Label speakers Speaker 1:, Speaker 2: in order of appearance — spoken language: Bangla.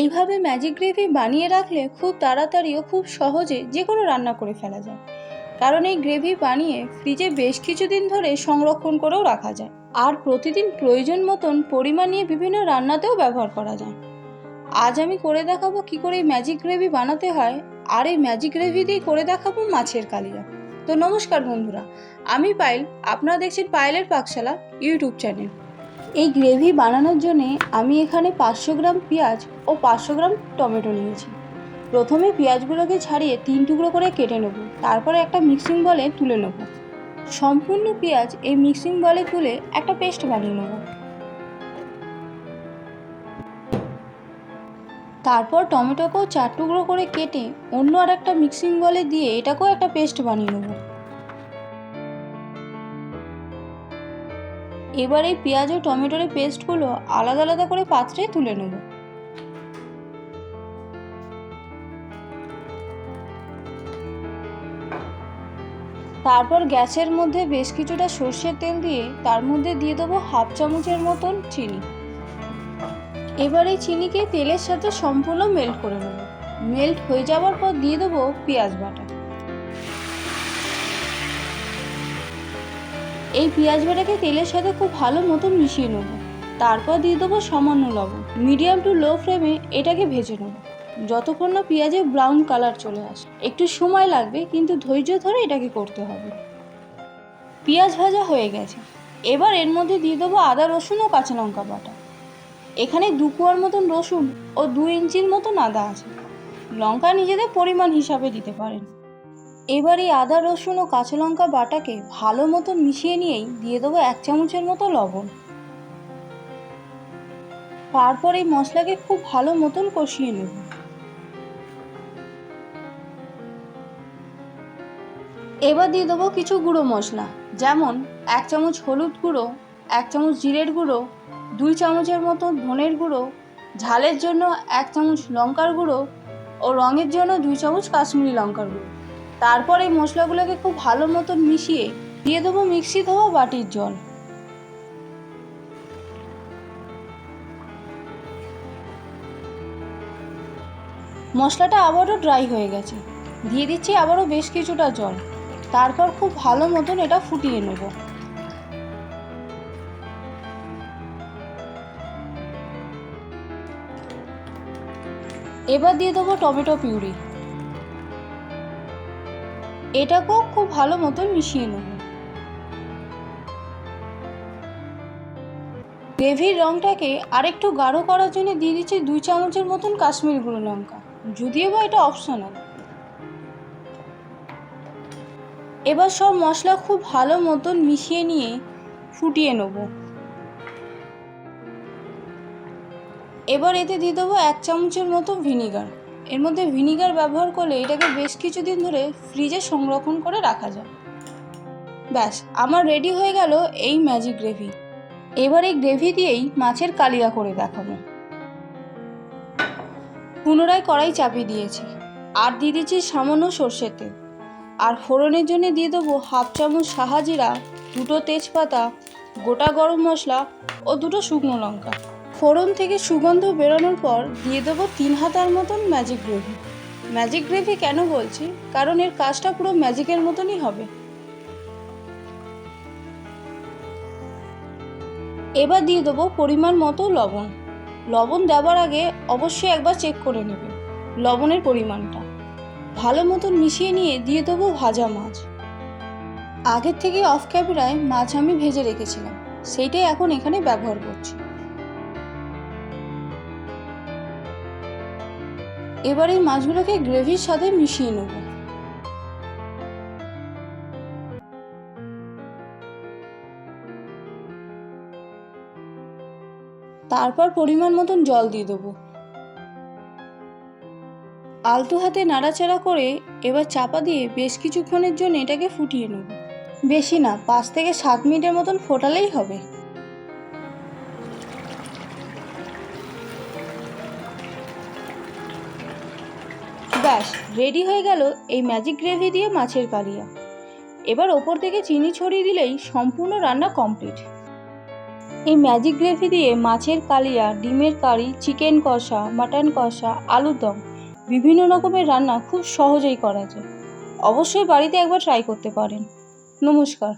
Speaker 1: এইভাবে ম্যাজিক গ্রেভি বানিয়ে রাখলে খুব তাড়াতাড়ি ও খুব সহজে যে কোনো রান্না করে ফেলা যায়। কারণ এই গ্রেভি বানিয়ে ফ্রিজে বেশ কিছুদিন ধরে সংরক্ষণ করেও রাখা যায়। আর প্রতিদিন প্রয়োজন মতন পরিমাণ নিয়ে বিভিন্ন রান্নাতেও ব্যবহার করা যায়। আজ আমি করে দেখাবো কি করে এই ম্যাজিক গ্রেভি বানাতে হয়, আর এই ম্যাজিক গ্রেভি দিয়েই করে দেখাবো মাছের কালিয়া। তো নমস্কার বন্ধুরা, আমি পাইল আপনারা দেখছেন পায়েলের পাকশালা ইউটিউব চ্যানেল। এই গ্রেভি বানানোর জন্যে আমি এখানে পাঁচশো গ্রাম পেঁয়াজ ও পাঁচশো গ্রাম টমেটো নিয়েছি। প্রথমে পেঁয়াজগুলোকে ছাড়িয়ে তিন টুকরো করে কেটে নেব। তারপরে একটা মিক্সিং বলে তুলে নেব। সম্পূর্ণ পেঁয়াজ এই মিক্সিং বলে তুলে একটা পেস্ট বানিয়ে নেব। তারপর টমেটোকেও চার টুকরো করে কেটে অন্য আর একটা মিক্সিং বলে দিয়ে এটাকেও একটা পেস্ট বানিয়ে নেব। এবার এই পেঁয়াজ ও টমেটোর পেস্টগুলো আলাদা আলাদা করে পাত্রে তুলে নেব। তারপর গ্যাসের মধ্যে বেশ কিছুটা সর্ষের তেল দিয়ে তার মধ্যে দিয়ে দেবো হাফ চামচের মতন চিনি। এবার এই চিনিকে তেলের সাথে সম্পূর্ণ মেল্ট করে নেব। মেল্ট হয়ে যাওয়ার পর দিয়ে দেবো পেঁয়াজ বাটা। এই পেঁয়াজ বাটাকে তেলের সাথে খুব ভালো মতো মিশিয়ে নেব। তারপর দিয়ে দেবো সামান্য লবণ। মিডিয়াম টু লো ফ্লেমে এটাকে ভেজে নেব। যতক্ষণ না পেঁয়াজে ব্রাউন কালার চলে আসে। একটু সময় লাগবে, কিন্তু ধৈর্য ধরে এটাকে করতে হবে। পেঁয়াজ ভাজা হয়ে গেছে। এবার এর মধ্যে দিয়ে দেবো আদা, রসুন ও কাঁচা লঙ্কা বাটা। এখানে দু কুয়ার মতন রসুন ও দু ইঞ্চির মতন আদা আছে। লঙ্কা নিজেদের পরিমাণ হিসাবে দিতে পারেন। এবার এই আদা, রসুন ও কাঁচা লঙ্কা বাটাকে ভালো মতন মিশিয়ে নিয়েই দিয়ে দেবো এক চামচের মতো লবণ। তারপর এই মশলাকে খুব ভালো মতন কষিয়ে নেব। এবার দিয়ে দেবো কিছু গুঁড়ো মশলা, যেমন এক চামচ হলুদ গুঁড়ো, এক চামচ জিরের গুঁড়ো, দুই চামচের মতো ধনের গুঁড়ো, ঝালের জন্য এক চামচ লঙ্কার গুঁড়ো ও রঙের জন্য দুই চামচ কাশ্মীরি লঙ্কার গুঁড়ো। তারপর এই মশলাগুলোকে খুব ভালো মতন মিশিয়ে দিয়ে দেবো মিক্সি ধোয়া বাটির জল। মশলাটা আবারও ড্রাই হয়ে গেছে। দিয়ে দিচ্ছি আবারও বেশ কিছুটা জল। তারপর খুব ভালো মতন এটা ফুটিয়ে নেব। এবার দিয়ে দেবো টমেটো পিউরি। এটাকেও খুব ভালো মতন মিশিয়ে নেব। গ্রেভির রঙটাকে আরেকটু গাঢ় করার জন্য দিয়ে দিচ্ছি দুই চামচের মতন কাশ্মীর গুঁড়ো লঙ্কা। যদিও বা এটা অপশনাল এবার সব মশলা খুব ভালো মতন মিশিয়ে নিয়ে ফুটিয়ে নেব। এবার এতে দিয়ে দেবো এক চামচের মতো ভিনিগার। এর মধ্যে ভিনিগার ব্যবহার করলে এটাকে বেশ কিছুদিন ধরে ফ্রিজে সংরক্ষণ করে রাখা যায়। ব্যাস, আমার রেডি হয়ে গেল এই ম্যাজিক গ্রেভি। এবার এই গ্রেভি দিয়েই মাছের কালিয়া করে দেখাবো। পুনরায় কড়াই চাপিয়ে দিয়েছি। আর দিয়ে দিচ্ছি সামান্য সর্ষের তেল। আর ফোড়নের জন্য দিয়ে দেবো হাফ চামচ সাহাজিরা দুটো তেজপাতা, গোটা গরম মশলা ও দুটো শুকনো লঙ্কা। ফোড়ন থেকে সুগন্ধ বেরোনোর পর দিয়ে দেবো তিন হাতার মতন ম্যাজিক গ্রেভি ম্যাজিক গ্রেভি কেন বলছি? কারণ এর কাজটা পুরো ম্যাজিকের মতনই হবে। এবার দিয়ে দেবো পরিমাণ মতো লবণ। লবণ দেওয়ার আগে অবশ্যই একবার চেক করে নেবে লবণের পরিমাণটা। ভালো মতন মিশিয়ে নিয়ে দিয়ে দেবো ভাজা মাছ। আগের থেকে অফ ক্যামেরায় মাছ আমি ভেজে রেখেছিলাম। সেইটাই এখন এখানে ব্যবহার করছি। এবার এই মাছগুলোকে গ্রেভির সাথে মিশিয়ে নেব। তারপর পরিমাণ মতন জল দিয়ে দেবো। আলতো হাতে নাড়াচাড়া করে এবার চাপা দিয়ে বেশ কিছুক্ষণের জন্য এটাকে ফুটিয়ে নেব। বেশি না, পাঁচ থেকে সাত মিনিটের মতন ফোটালেই হবে। ব্যাস রেডি হয়ে গেল এই ম্যাজিক গ্রেভি দিয়ে মাছের কালিয়া। এবার ওপর থেকে চিনি ছড়িয়ে দিলেই সম্পূর্ণ রান্না কমপ্লিট এই ম্যাজিক গ্রেভি দিয়ে মাছের কালিয়া, ডিমের কারি চিকেন কষা মাটন কষা, আলুর দম, বিভিন্ন রকমের রান্না খুব সহজেই করা যায়। অবশ্যই বাড়িতে একবার ট্রাই করতে পারেন। নমস্কার।